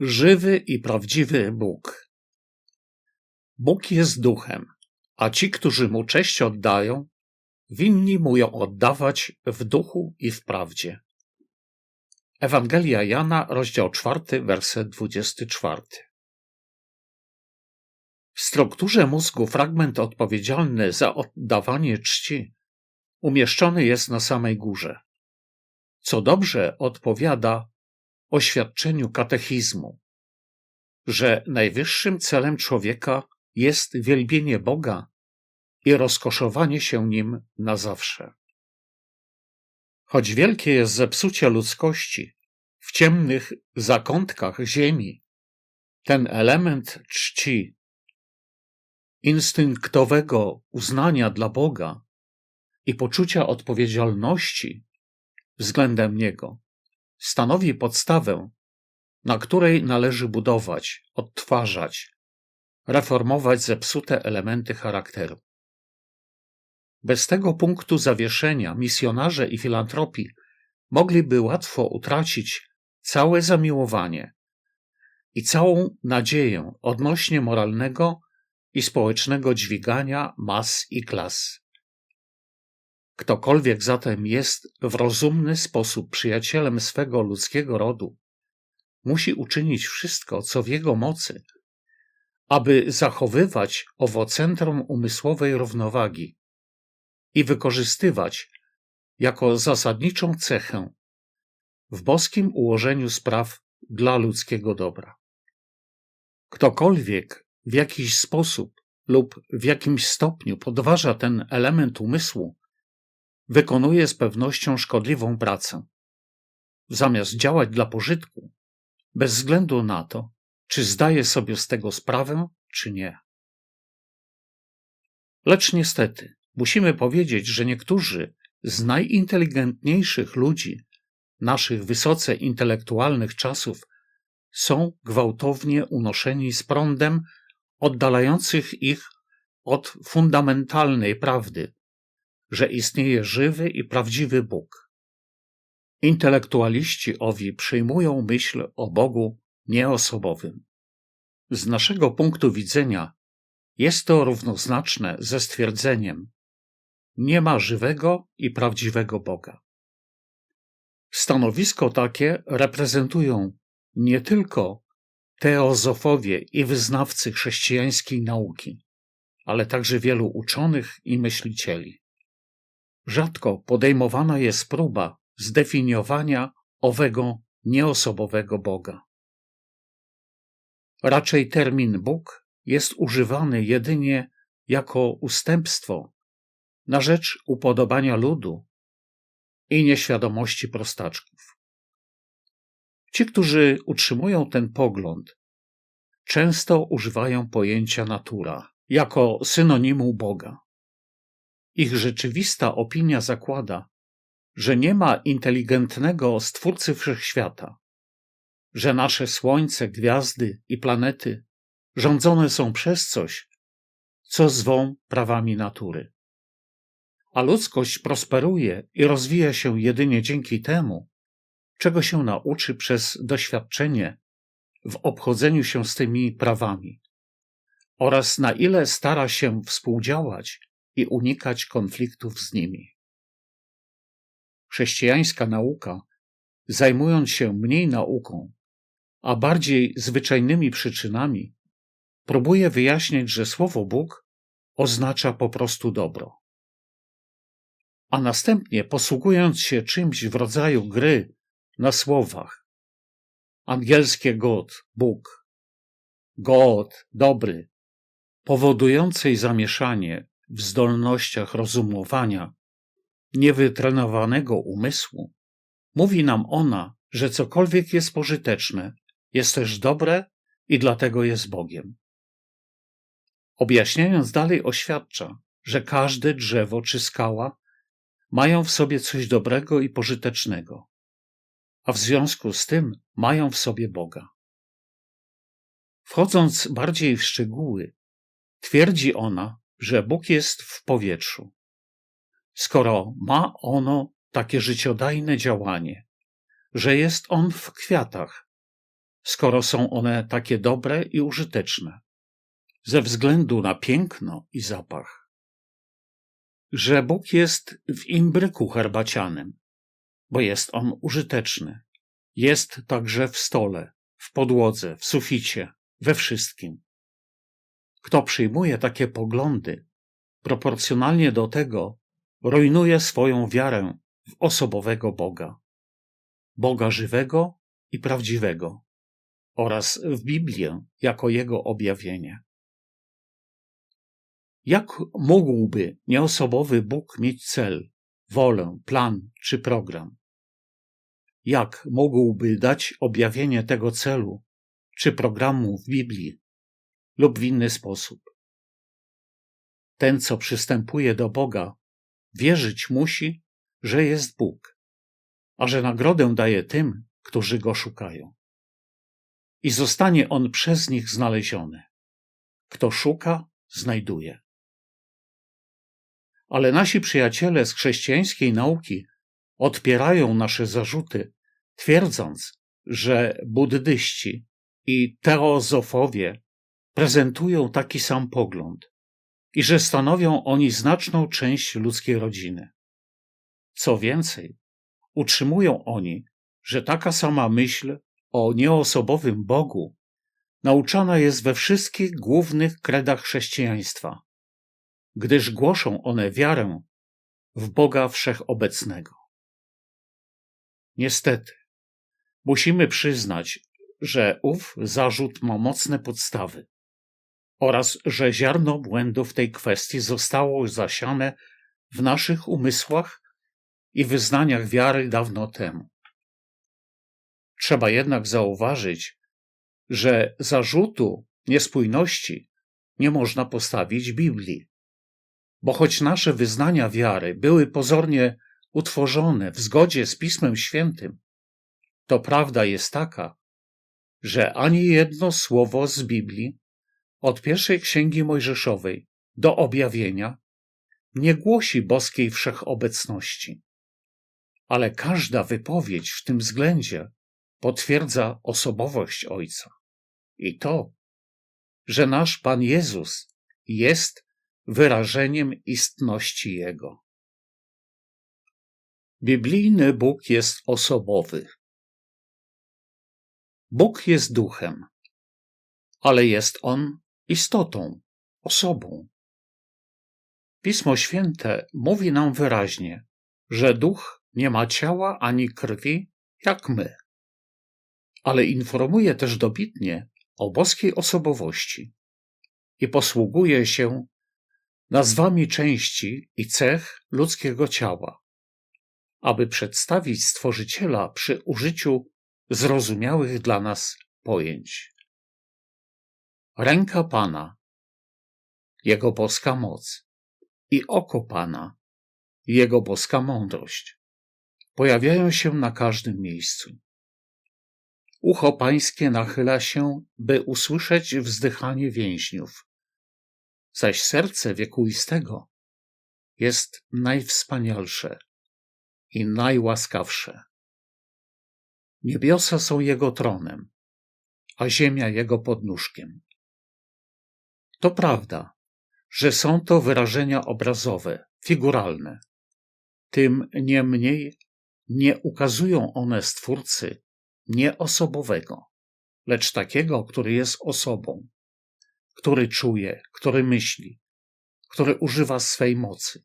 Żywy i prawdziwy Bóg. Bóg jest duchem, a ci, którzy mu cześć oddają, winni mu ją oddawać w duchu i w prawdzie. Ewangelia Jana, rozdział 4, werset 24. W strukturze mózgu fragment odpowiedzialny za oddawanie czci umieszczony jest na samej górze, co dobrze odpowiada oświadczeniu katechizmu, że najwyższym celem człowieka jest wielbienie Boga i rozkoszowanie się nim na zawsze. Choć wielkie jest zepsucie ludzkości w ciemnych zakątkach ziemi, ten element czci, instynktowego uznania dla Boga i poczucia odpowiedzialności względem Niego stanowi podstawę, na której należy budować, odtwarzać, reformować zepsute elementy charakteru. Bez tego punktu zawieszenia misjonarze i filantropii mogliby łatwo utracić całe zamiłowanie i całą nadzieję odnośnie moralnego i społecznego dźwigania mas i klas. Ktokolwiek zatem jest w rozumny sposób przyjacielem swego ludzkiego rodu, musi uczynić wszystko, co w jego mocy, aby zachowywać owo centrum umysłowej równowagi i wykorzystywać jako zasadniczą cechę w boskim ułożeniu spraw dla ludzkiego dobra. Ktokolwiek w jakiś sposób lub w jakimś stopniu podważa ten element umysłu, wykonuje z pewnością szkodliwą pracę. Zamiast działać dla pożytku, bez względu na to, czy zdaje sobie z tego sprawę, czy nie. Lecz niestety, musimy powiedzieć, że niektórzy z najinteligentniejszych ludzi naszych wysoce intelektualnych czasów są gwałtownie unoszeni z prądem oddalających ich od fundamentalnej prawdy, że istnieje żywy i prawdziwy Bóg. Intelektualiści owi przyjmują myśl o Bogu nieosobowym. Z naszego punktu widzenia jest to równoznaczne ze stwierdzeniem: Nie ma żywego i prawdziwego Boga. Stanowisko takie reprezentują nie tylko teozofowie i wyznawcy chrześcijańskiej nauki, ale także wielu uczonych i myślicieli. Rzadko podejmowana jest próba zdefiniowania owego nieosobowego Boga. Raczej termin Bóg jest używany jedynie jako ustępstwo na rzecz upodobania ludu i nieświadomości prostaczków. Ci, którzy utrzymują ten pogląd, często używają pojęcia natura jako synonimu Boga. Ich rzeczywista opinia zakłada, że nie ma inteligentnego stwórcy wszechświata, że nasze słońce, gwiazdy i planety rządzone są przez coś, co zwą prawami natury. A ludzkość prosperuje i rozwija się jedynie dzięki temu, czego się nauczy przez doświadczenie w obchodzeniu się z tymi prawami oraz na ile stara się współdziałać i unikać konfliktów z nimi. Chrześcijańska nauka, zajmując się mniej nauką, a bardziej zwyczajnymi przyczynami, próbuje wyjaśnić, że słowo Bóg oznacza po prostu dobro. A następnie, posługując się czymś w rodzaju gry na słowach, angielskie God, Bóg, God, dobry, powodującej zamieszanie w zdolnościach rozumowania niewytrenowanego umysłu, mówi nam ona, że cokolwiek jest pożyteczne, jest też dobre i dlatego jest Bogiem. Objaśniając dalej, oświadcza, że każde drzewo czy skała mają w sobie coś dobrego i pożytecznego, a w związku z tym mają w sobie Boga. Wchodząc bardziej w szczegóły, twierdzi ona, że Bóg jest w powietrzu. Skoro ma ono takie życiodajne działanie, że jest on w kwiatach, skoro są one takie dobre i użyteczne, ze względu na piękno i zapach. Że Bóg jest w imbryku herbacianym, bo jest on użyteczny. Jest także w stole, w podłodze, w suficie, we wszystkim. Kto przyjmuje takie poglądy, proporcjonalnie do tego rujnuje swoją wiarę w osobowego Boga. Boga żywego i prawdziwego oraz w Biblię jako jego objawienie. Jak mógłby nieosobowy Bóg mieć cel, wolę, plan czy program? Jak mógłby dać objawienie tego celu czy programu w Biblii lub w inny sposób? Ten, co przystępuje do Boga, wierzyć musi, że jest Bóg, a że nagrodę daje tym, którzy go szukają. I zostanie on przez nich znaleziony. Kto szuka, znajduje. Ale nasi przyjaciele z chrześcijańskiej nauki odpierają nasze zarzuty, twierdząc, że buddyści i teozofowie prezentują taki sam pogląd i że stanowią oni znaczną część ludzkiej rodziny. Co więcej, utrzymują oni, że taka sama myśl o nieosobowym Bogu nauczana jest we wszystkich głównych kredach chrześcijaństwa, gdyż głoszą one wiarę w Boga Wszechobecnego. Niestety, musimy przyznać, że ów zarzut ma mocne podstawy oraz że ziarno błędu w tej kwestii zostało zasiane w naszych umysłach i wyznaniach wiary dawno temu. Trzeba jednak zauważyć, że zarzutu niespójności nie można postawić Biblii. Bo choć nasze wyznania wiary były pozornie utworzone w zgodzie z Pismem Świętym, to prawda jest taka, że ani jedno słowo z Biblii od pierwszej księgi Mojżeszowej do objawienia nie głosi boskiej wszechobecności. Ale każda wypowiedź w tym względzie potwierdza osobowość Ojca. I to, że nasz Pan Jezus jest wyrażeniem istności Jego. Biblijny Bóg jest osobowy. Bóg jest duchem, ale jest on istotą, osobą. Pismo Święte mówi nam wyraźnie, że duch nie ma ciała ani krwi jak my, ale informuje też dobitnie o boskiej osobowości i posługuje się nazwami części i cech ludzkiego ciała, aby przedstawić Stworzyciela przy użyciu zrozumiałych dla nas pojęć. Ręka Pana, Jego boska moc i oko Pana, Jego boska mądrość pojawiają się na każdym miejscu. Ucho pańskie nachyla się, by usłyszeć wzdychanie więźniów, zaś serce wiekuistego jest najwspanialsze i najłaskawsze. Niebiosa są jego tronem, a ziemia jego podnóżkiem. To prawda, że są to wyrażenia obrazowe, figuralne. Tym niemniej nie ukazują one Stwórcy nie osobowego, lecz takiego, który jest osobą, który czuje, który myśli, który używa swej mocy,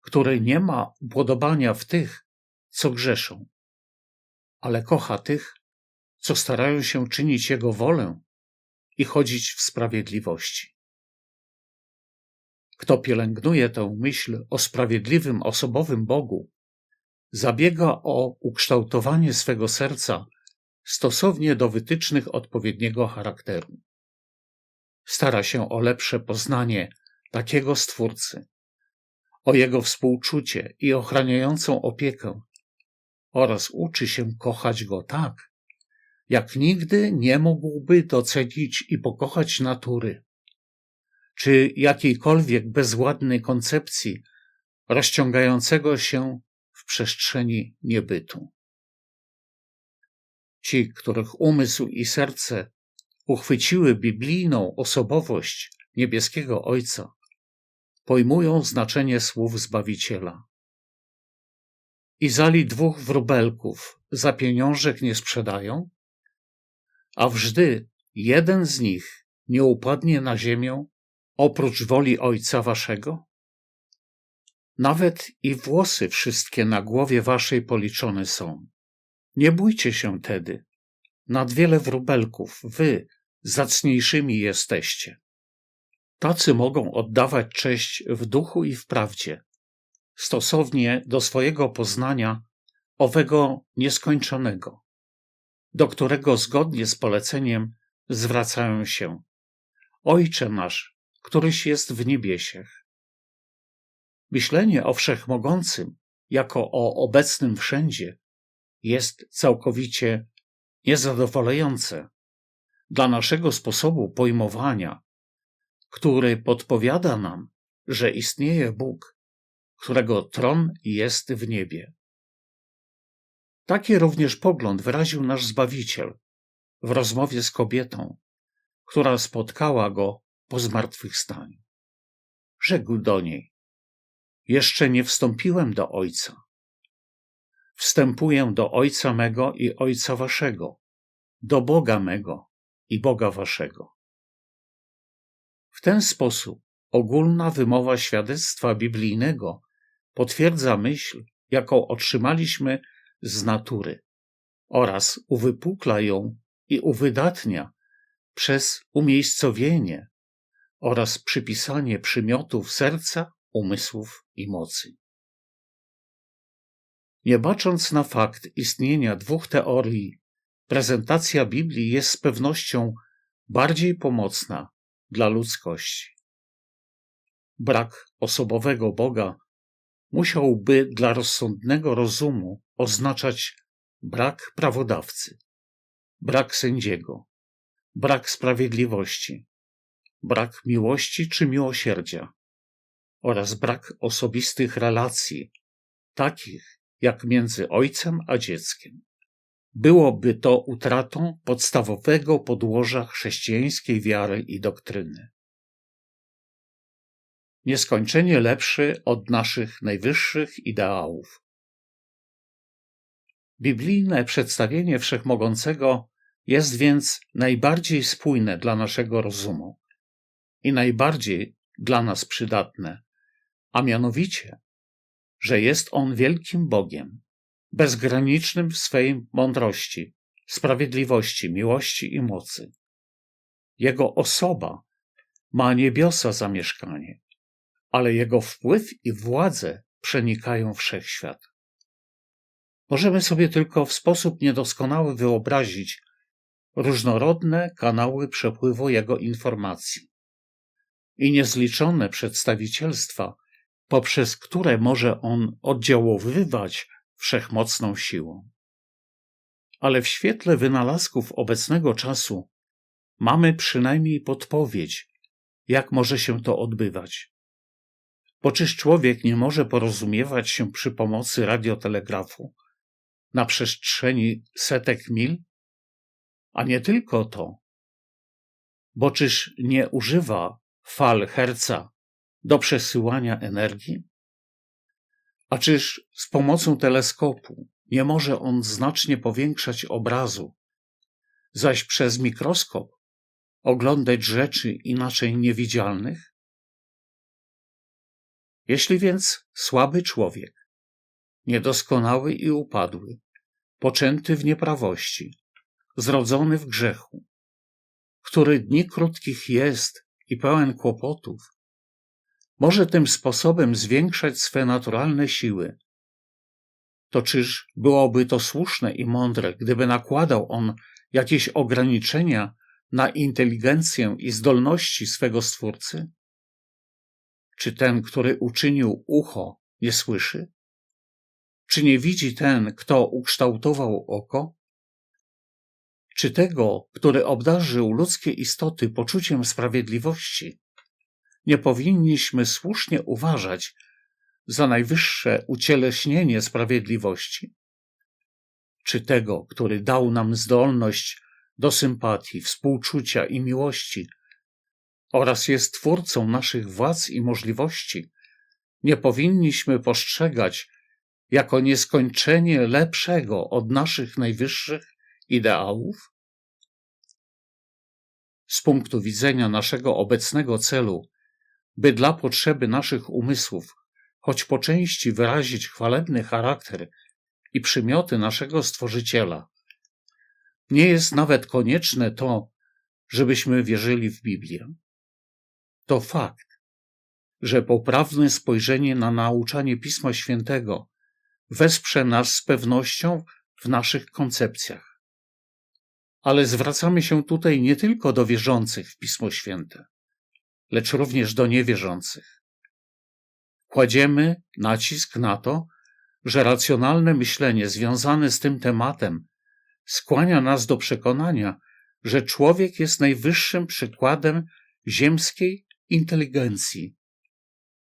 który nie ma upodobania w tych, co grzeszą, ale kocha tych, co starają się czynić Jego wolę i chodzić w sprawiedliwości. Kto pielęgnuje tę myśl o sprawiedliwym, osobowym Bogu, zabiega o ukształtowanie swego serca stosownie do wytycznych odpowiedniego charakteru. Stara się o lepsze poznanie takiego Stwórcy, o jego współczucie i ochraniającą opiekę oraz uczy się kochać go tak, jak nigdy nie mógłby docenić i pokochać natury, czy jakiejkolwiek bezładnej koncepcji rozciągającego się w przestrzeni niebytu. Ci, których umysł i serce uchwyciły biblijną osobowość niebieskiego Ojca, pojmują znaczenie słów Zbawiciela. I zali dwóch wróbelków za pieniążek nie sprzedają, a wżdy jeden z nich nie upadnie na ziemię oprócz woli Ojca Waszego? Nawet i włosy wszystkie na głowie Waszej policzone są. Nie bójcie się tedy. Nad wiele wróbelków wy zacniejszymi jesteście. Tacy mogą oddawać cześć w duchu i w prawdzie, stosownie do swojego poznania owego nieskończonego, do którego zgodnie z poleceniem zwracają się. Ojcze nasz, któryś jest w niebiesiech. Myślenie o wszechmogącym jako o obecnym wszędzie jest całkowicie niezadowalające dla naszego sposobu pojmowania, który podpowiada nam, że istnieje Bóg, którego tron jest w niebie. Taki również pogląd wyraził nasz Zbawiciel w rozmowie z kobietą, która spotkała go po zmartwychwstaniu. Rzekł do niej: Jeszcze nie wstąpiłem do Ojca. Wstępuję do Ojca mego i Ojca waszego, do Boga mego i Boga waszego. W ten sposób ogólna wymowa świadectwa biblijnego potwierdza myśl, jaką otrzymaliśmy z natury oraz uwypukla ją i uwydatnia przez umiejscowienie oraz przypisanie przymiotów serca, umysłów i mocy. Nie bacząc na fakt istnienia dwóch teorii, prezentacja Biblii jest z pewnością bardziej pomocna dla ludzkości. Brak osobowego Boga musiałby dla rozsądnego rozumu oznaczać brak prawodawcy, brak sędziego, brak sprawiedliwości, brak miłości czy miłosierdzia oraz brak osobistych relacji, takich jak między ojcem a dzieckiem. Byłoby to utratą podstawowego podłoża chrześcijańskiej wiary i doktryny. Nieskończenie lepszy od naszych najwyższych ideałów. Biblijne przedstawienie wszechmogącego jest więc najbardziej spójne dla naszego rozumu i najbardziej dla nas przydatne, a mianowicie, że jest on wielkim Bogiem, bezgranicznym w swej mądrości, sprawiedliwości, miłości i mocy. Jego osoba ma niebiosa za mieszkanie, ale jego wpływ i władze przenikają wszechświat. Możemy sobie tylko w sposób niedoskonały wyobrazić różnorodne kanały przepływu jego informacji i niezliczone przedstawicielstwa, poprzez które może on oddziaływać wszechmocną siłą. Ale w świetle wynalazków obecnego czasu mamy przynajmniej podpowiedź, jak może się to odbywać. Bo czyż człowiek nie może porozumiewać się przy pomocy radiotelegrafu na przestrzeni setek mil? A nie tylko to. Bo czyż nie używa fal herca do przesyłania energii? A czyż z pomocą teleskopu nie może on znacznie powiększać obrazu, zaś przez mikroskop oglądać rzeczy inaczej niewidzialnych? Jeśli więc słaby człowiek, niedoskonały i upadły, poczęty w nieprawości, zrodzony w grzechu, który dni krótkich jest i pełen kłopotów, może tym sposobem zwiększać swe naturalne siły. To czyż byłoby to słuszne i mądre, gdyby nakładał on jakieś ograniczenia na inteligencję i zdolności swego stwórcy? Czy ten, który uczynił ucho, nie słyszy? Czy nie widzi ten, kto ukształtował oko? Czy tego, który obdarzył ludzkie istoty poczuciem sprawiedliwości, nie powinniśmy słusznie uważać za najwyższe ucieleśnienie sprawiedliwości? czy tego, który dał nam zdolność do sympatii, współczucia i miłości oraz jest twórcą naszych władz i możliwości, nie powinniśmy postrzegać jako nieskończenie lepszego od naszych najwyższych ideałów? Z punktu widzenia naszego obecnego celu, by dla potrzeby naszych umysłów, choć po części wyrazić chwalebny charakter i przymioty naszego Stworzyciela, nie jest nawet konieczne to, żebyśmy wierzyli w Biblię. To fakt, że poprawne spojrzenie na nauczanie Pisma Świętego wesprze nas z pewnością w naszych koncepcjach. Ale zwracamy się tutaj nie tylko do wierzących w Pismo Święte, lecz również do niewierzących. Kładziemy nacisk na to, że racjonalne myślenie związane z tym tematem skłania nas do przekonania, że człowiek jest najwyższym przykładem ziemskiej inteligencji,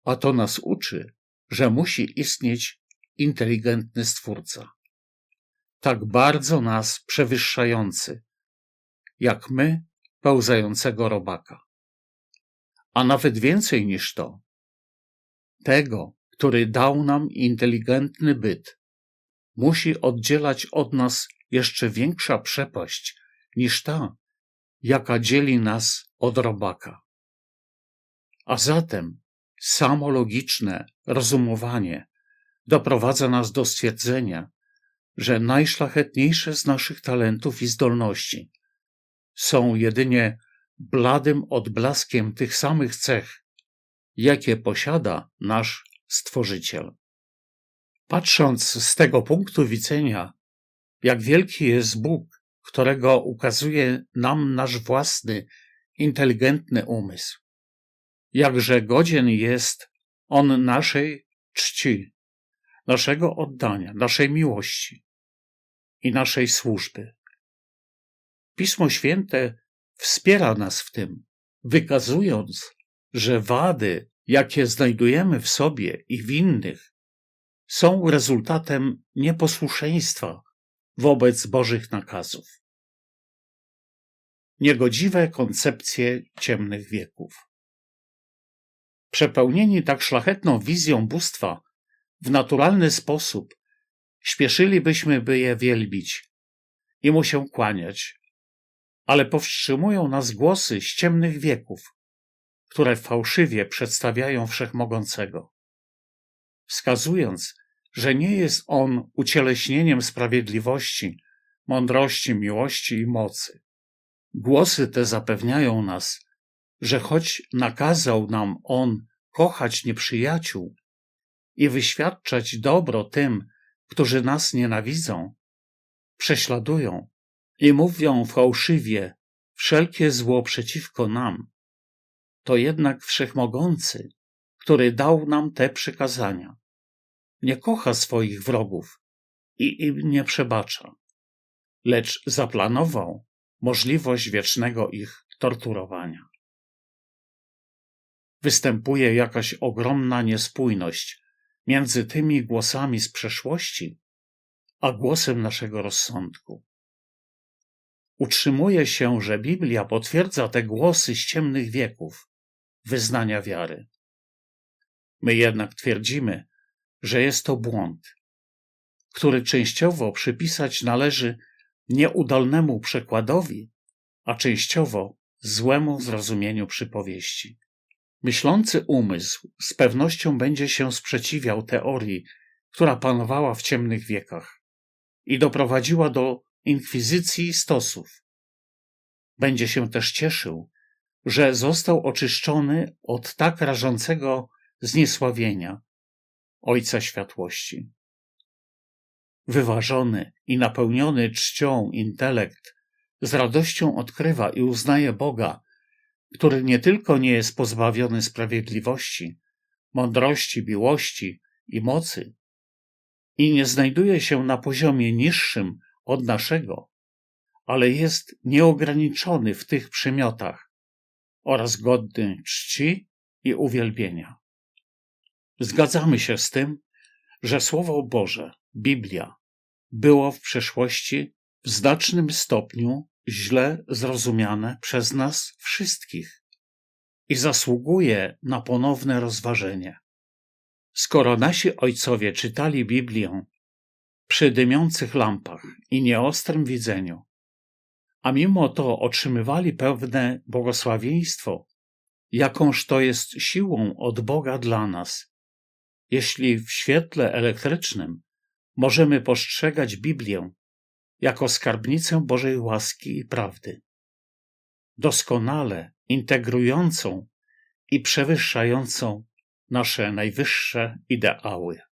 a to nas uczy, że musi istnieć inteligentny Stwórca. Tak bardzo nas przewyższający, jak my pełzającego robaka. A nawet więcej niż to. Tego, który dał nam inteligentny byt, musi oddzielać od nas jeszcze większa przepaść niż ta, jaka dzieli nas od robaka. A zatem samo logiczne rozumowanie doprowadza nas do stwierdzenia, że najszlachetniejsze z naszych talentów i zdolności są jedynie bladym odblaskiem tych samych cech, jakie posiada nasz Stworzyciel. Patrząc z tego punktu widzenia, jak wielki jest Bóg, którego ukazuje nam nasz własny, inteligentny umysł, jakże godzien jest on naszej czci, naszego oddania, naszej miłości i naszej służby. Pismo Święte wspiera nas w tym, wykazując, że wady, jakie znajdujemy w sobie i w innych, są rezultatem nieposłuszeństwa wobec Bożych nakazów. Niegodziwe koncepcje ciemnych wieków. Przepełnieni tak szlachetną wizją bóstwa, w naturalny sposób śpieszylibyśmy, by je wielbić i mu się kłaniać, ale powstrzymują nas głosy z ciemnych wieków, które fałszywie przedstawiają wszechmogącego, wskazując, że nie jest on ucieleśnieniem sprawiedliwości, mądrości, miłości i mocy. Głosy te zapewniają nas, że choć nakazał nam on kochać nieprzyjaciół i wyświadczać dobro tym, którzy nas nienawidzą, prześladują i mówią fałszywie wszelkie zło przeciwko nam, to jednak wszechmogący, który dał nam te przykazania, nie kocha swoich wrogów i im nie przebacza, lecz zaplanował możliwość wiecznego ich torturowania. Występuje jakaś ogromna niespójność między tymi głosami z przeszłości, a głosem naszego rozsądku. Utrzymuje się, że Biblia potwierdza te głosy z ciemnych wieków wyznania wiary. My jednak twierdzimy, że jest to błąd, który częściowo przypisać należy nieudolnemu przekładowi, a częściowo złemu zrozumieniu przypowieści. Myślący umysł z pewnością będzie się sprzeciwiał teorii, która panowała w ciemnych wiekach i doprowadziła do inkwizycji stosów. Będzie się też cieszył, że został oczyszczony od tak rażącego zniesławienia Ojca Światłości. Wyważony i napełniony czcią intelekt z radością odkrywa i uznaje Boga który nie tylko nie jest pozbawiony sprawiedliwości, mądrości, miłości i mocy i nie znajduje się na poziomie niższym od naszego, ale jest nieograniczony w tych przymiotach oraz godny czci i uwielbienia. Zgadzamy się z tym, że Słowo Boże, Biblia, było w przeszłości w znacznym stopniu źle zrozumiane przez nas wszystkich i zasługuje na ponowne rozważenie. Skoro nasi ojcowie czytali Biblię przy dymiących lampach i nieostrym widzeniu, a mimo to otrzymywali pewne błogosławieństwo, jakąż to jest siłą od Boga dla nas, jeśli w świetle elektrycznym możemy postrzegać Biblię jako skarbnicę Bożej łaski i prawdy, doskonale integrującą i przewyższającą nasze najwyższe ideały.